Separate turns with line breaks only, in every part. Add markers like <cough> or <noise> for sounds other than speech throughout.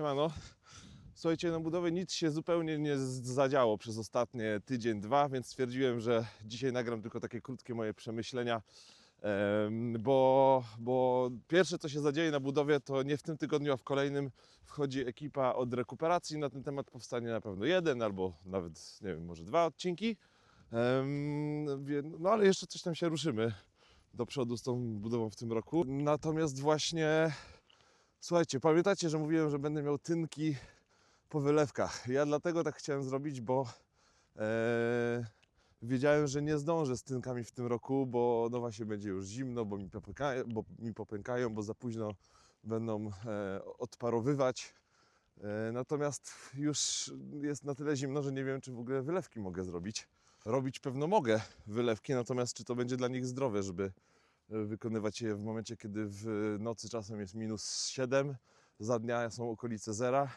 Siemano. Słuchajcie, na budowie nic się zupełnie nie zadziało przez ostatnie tydzień, dwa, więc stwierdziłem, że dzisiaj nagram tylko takie krótkie moje przemyślenia, em, bo, bo pierwsze co się zadzieje na budowie to nie w tym tygodniu, a w kolejnym wchodzi ekipa od rekuperacji. Na ten temat powstanie na pewno jeden albo nawet, nie wiem, może dwa odcinki. No ale jeszcze coś tam się ruszymy do przodu z tą budową w tym roku. Natomiast właśnie Słuchajcie, pamiętacie, że mówiłem, że będę miał tynki po wylewkach. Ja dlatego tak chciałem zrobić, bo e, wiedziałem, że nie zdążę z tynkami w tym roku, bo no właśnie będzie już zimno, bo mi popękają, bo, mi popękają, bo za późno będą e, odparowywać. E, natomiast już jest na tyle zimno, że nie wiem, czy w ogóle wylewki mogę zrobić. Robić pewno mogę wylewki, natomiast czy to będzie dla nich zdrowe, żeby wykonywać je w momencie, kiedy w nocy czasem jest minus 7, za dnia są okolice zera.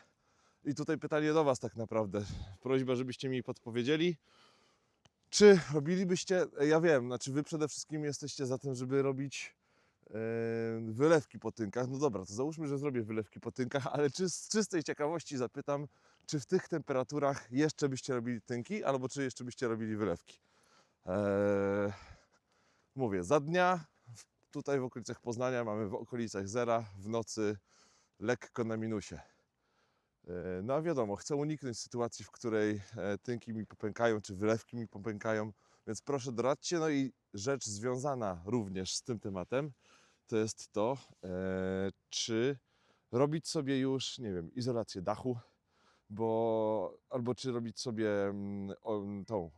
I tutaj pytanie do Was tak naprawdę. Prośba, żebyście mi podpowiedzieli, czy robilibyście, ja wiem, znaczy Wy przede wszystkim jesteście za tym, żeby robić e, wylewki po tynkach. No dobra, to załóżmy, że zrobię wylewki po tynkach, ale czy z czystej ciekawości zapytam, czy w tych temperaturach jeszcze byście robili tynki, albo czy jeszcze byście robili wylewki? Eee, mówię, za dnia tutaj w okolicach Poznania mamy w okolicach zera, w nocy lekko na minusie. E, No a wiadomo, chcę uniknąć sytuacji, w której e, tynki mi popękają, czy wylewki mi popękają, więc proszę doradźcie. No i rzecz związana również z tym tematem, to jest to, e, czy robić sobie już, nie wiem, izolację dachu, bo albo czy robić sobie mm, tą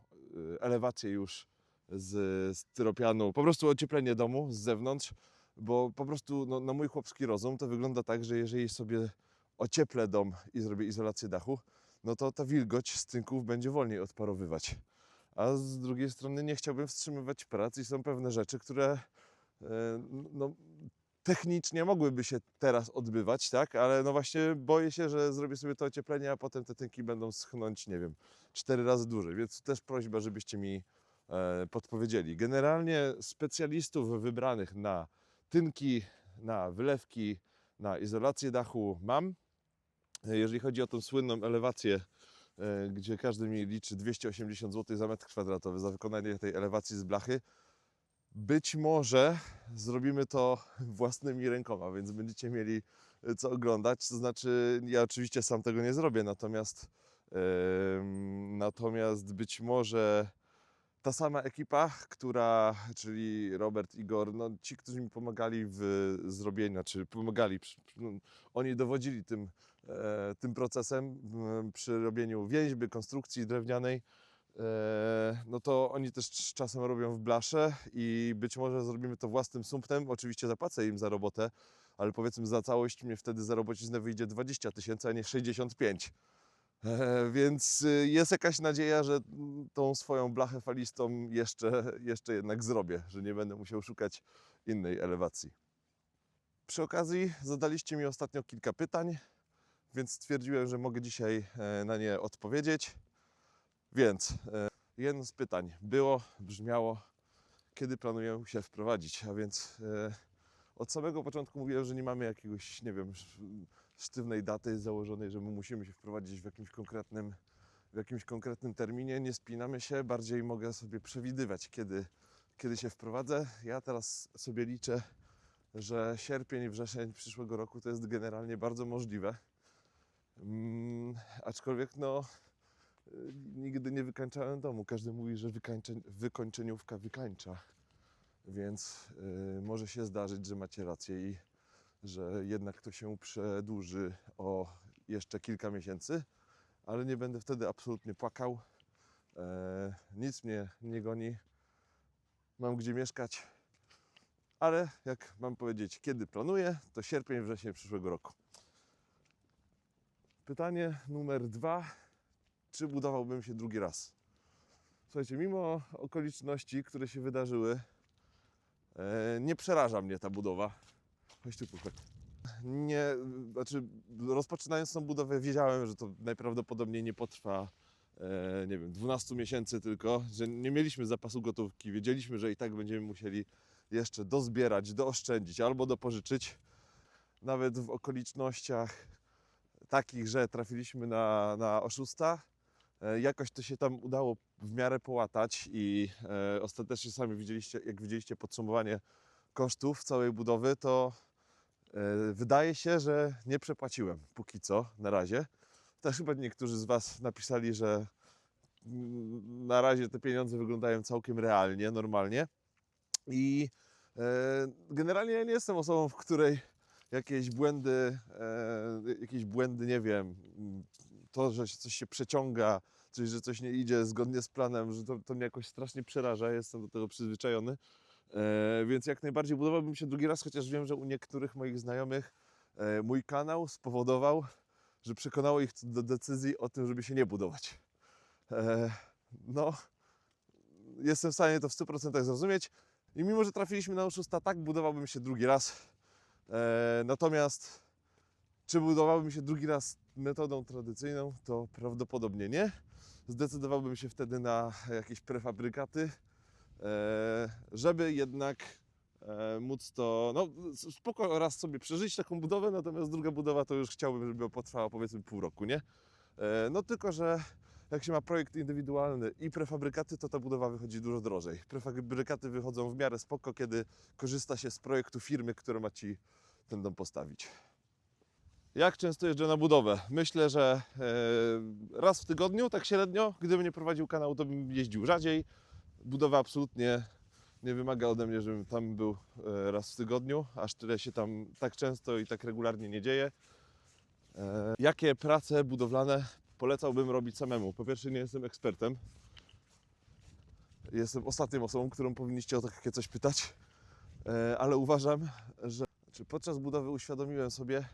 elewację już z styropianu, po prostu ocieplenie domu z zewnątrz, bo po prostu no, na mój chłopski rozum to wygląda tak, że jeżeli sobie ocieplę dom i zrobię izolację dachu, no to ta wilgoć z tynków będzie wolniej odparowywać. A z drugiej strony nie chciałbym wstrzymywać prac i są pewne rzeczy, które e, no, technicznie mogłyby się teraz odbywać, tak? Ale no właśnie boję się, że zrobię sobie to ocieplenie, a potem te tynki będą schnąć, nie wiem, cztery razy dłużej. Więc też prośba, żebyście mi podpowiedzieli. Generalnie specjalistów wybranych na tynki, na wylewki, na izolację dachu mam. E, Jeżeli chodzi o tą słynną elewację, e, gdzie każdy mi liczy 280 zł za metr kwadratowy za wykonanie tej elewacji z blachy, być może zrobimy to <laughs> własnymi rękoma, więc będziecie mieli e, co oglądać. To znaczy, ja oczywiście sam tego nie zrobię, natomiast, em, natomiast być może ta sama ekipa, która, czyli Robert, Igor, no ci, którzy mi pomagali w zrobieniu, czy pomagali, no, oni dowodzili tym, e, tym procesem m, przy robieniu więźby, konstrukcji drewnianej, e, no to oni też cz- czasem robią w blasze i być może zrobimy to własnym sumptem. Oczywiście zapłacę im za robotę, ale powiedzmy za całość mnie wtedy za robociznę wyjdzie 20 tysięcy, a nie 65. E, Więc y, jest jakaś nadzieja, że mm, tą swoją blachę falistą jeszcze, jeszcze jednak zrobię, że nie będę musiał szukać innej elewacji. Przy okazji zadaliście mi ostatnio kilka pytań, więc stwierdziłem, że mogę dzisiaj e, na nie odpowiedzieć. Więc e, jedno z pytań było, brzmiało, kiedy planuję się wprowadzić, a więc e, od samego początku mówiłem, że nie mamy jakiegoś, nie wiem, sztywnej daty założonej, że my musimy się wprowadzić w jakimś konkretnym, w jakimś konkretnym terminie. Nie spinamy się, bardziej mogę sobie przewidywać, kiedy, kiedy się wprowadzę. Ja teraz sobie liczę, że sierpień, wrzesień przyszłego roku to jest generalnie bardzo możliwe. Mm, aczkolwiek no, nigdy nie wykańczałem domu. Każdy mówi, że wykończeniówka wykańcza. Więc y, może się zdarzyć, że macie rację i że jednak to się przedłuży o jeszcze kilka miesięcy, ale nie będę wtedy absolutnie płakał. E, nic mnie nie goni. Mam gdzie mieszkać. Ale jak mam powiedzieć, kiedy planuję, to sierpień, wrzesień przyszłego roku. Pytanie numer dwa. Czy budowałbym się drugi raz? Słuchajcie, mimo okoliczności, które się wydarzyły, e, nie przeraża mnie ta budowa. Chodź tu. Nie, znaczy rozpoczynając tą budowę wiedziałem, że to najprawdopodobniej nie potrwa, e, nie wiem, 12 miesięcy tylko, że nie mieliśmy zapasu gotówki, wiedzieliśmy, że i tak będziemy musieli jeszcze dozbierać, dooszczędzić albo dopożyczyć. Nawet w okolicznościach takich, że trafiliśmy na, na oszusta. E, Jakoś to się tam udało w miarę połatać i e, ostatecznie sami widzieliście, jak widzieliście podsumowanie kosztów całej budowy, to wydaje się, że nie przepłaciłem póki co, na razie. Też chyba niektórzy z Was napisali, że mm, na razie te pieniądze wyglądają całkiem realnie, normalnie. I e, generalnie ja nie jestem osobą, w której jakieś błędy, e, jakieś błędy, nie wiem, to, że coś się przeciąga, coś, że coś nie idzie zgodnie z planem, że to, to mnie jakoś strasznie przeraża, jestem do tego przyzwyczajony. E, więc jak najbardziej budowałbym się drugi raz, chociaż wiem, że u niektórych moich znajomych e, mój kanał spowodował, że przekonało ich do decyzji o tym, żeby się nie budować. E, no, jestem w stanie to w 100% zrozumieć. I mimo, że trafiliśmy na oszusta, tak budowałbym się drugi raz. Natomiast czy budowałbym się drugi raz metodą tradycyjną, to prawdopodobnie nie. Zdecydowałbym się wtedy na jakieś prefabrykaty, żeby jednak e, móc to, no spoko raz sobie przeżyć taką budowę, natomiast druga budowa to już chciałbym, żeby potrwała powiedzmy pół roku, nie? E, No tylko, że jak się ma projekt indywidualny i prefabrykaty, to ta budowa wychodzi dużo drożej. Prefabrykaty wychodzą w miarę spoko, kiedy korzysta się z projektu firmy, która ma Ci ten dom postawić. Jak często jeżdżę na budowę? Myślę, że e, raz w tygodniu, tak średnio. Gdybym nie prowadził kanału, to bym jeździł rzadziej. Budowa absolutnie nie wymaga ode mnie, żebym tam był e, raz w tygodniu, aż tyle się tam tak często i tak regularnie nie dzieje. E, jakie prace budowlane polecałbym robić samemu? Po pierwsze, nie jestem ekspertem. Jestem ostatnią osobą, którą powinniście o takie coś pytać, E, ale uważam, że podczas budowy uświadomiłem sobie,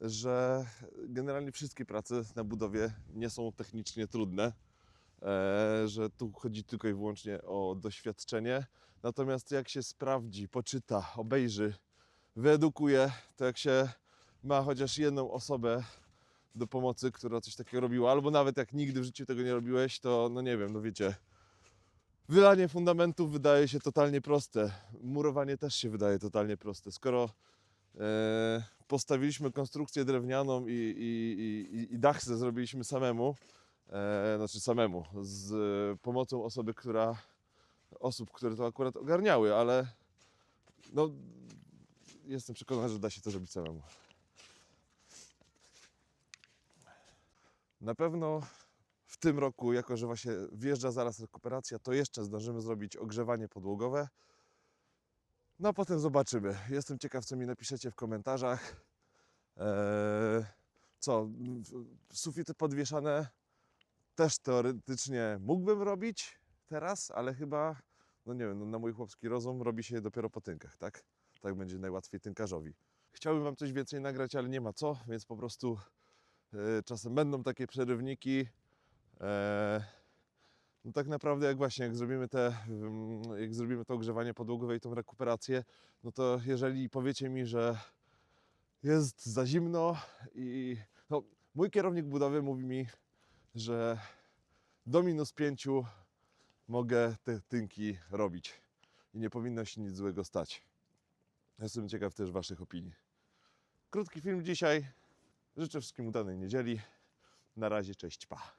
że generalnie wszystkie prace na budowie nie są technicznie trudne, że tu chodzi tylko i wyłącznie o doświadczenie. Natomiast jak się sprawdzi, poczyta, obejrzy, wyedukuje, to jak się ma chociaż jedną osobę do pomocy, która coś takiego robiła, albo nawet jak nigdy w życiu tego nie robiłeś, to no nie wiem, no wiecie, wylanie fundamentów wydaje się totalnie proste. Murowanie też się wydaje totalnie proste. Skoro e, postawiliśmy konstrukcję drewnianą i, i, i, i dach zrobiliśmy samemu, e, znaczy samemu, z e, pomocą osoby, która, osób, które to akurat ogarniały, ale no, jestem przekonany, że da się to zrobić samemu. Na pewno w tym roku, jako że właśnie wjeżdża zaraz rekuperacja, to jeszcze zdążymy zrobić ogrzewanie podłogowe. No a potem zobaczymy. Jestem ciekaw, co mi napiszecie w komentarzach. Eee, co, sufity podwieszane też teoretycznie mógłbym robić teraz, ale chyba, no nie wiem, no na mój chłopski rozum robi się dopiero po tynkach, tak? Tak będzie najłatwiej tynkarzowi. Chciałbym Wam coś więcej nagrać, ale nie ma co, więc po prostu e, czasem będą takie przerywniki. E, no tak naprawdę jak właśnie, jak zrobimy te, mm, jak zrobimy to ogrzewanie podłogowe i tą rekuperację, no to jeżeli powiecie mi, że jest za zimno i no, mój kierownik budowy mówi mi, że do minus pięciu mogę te tynki robić i nie powinno się nic złego stać. Jestem ciekaw też Waszych opinii. Krótki film dzisiaj. Życzę wszystkim udanej niedzieli. Na razie, cześć, pa.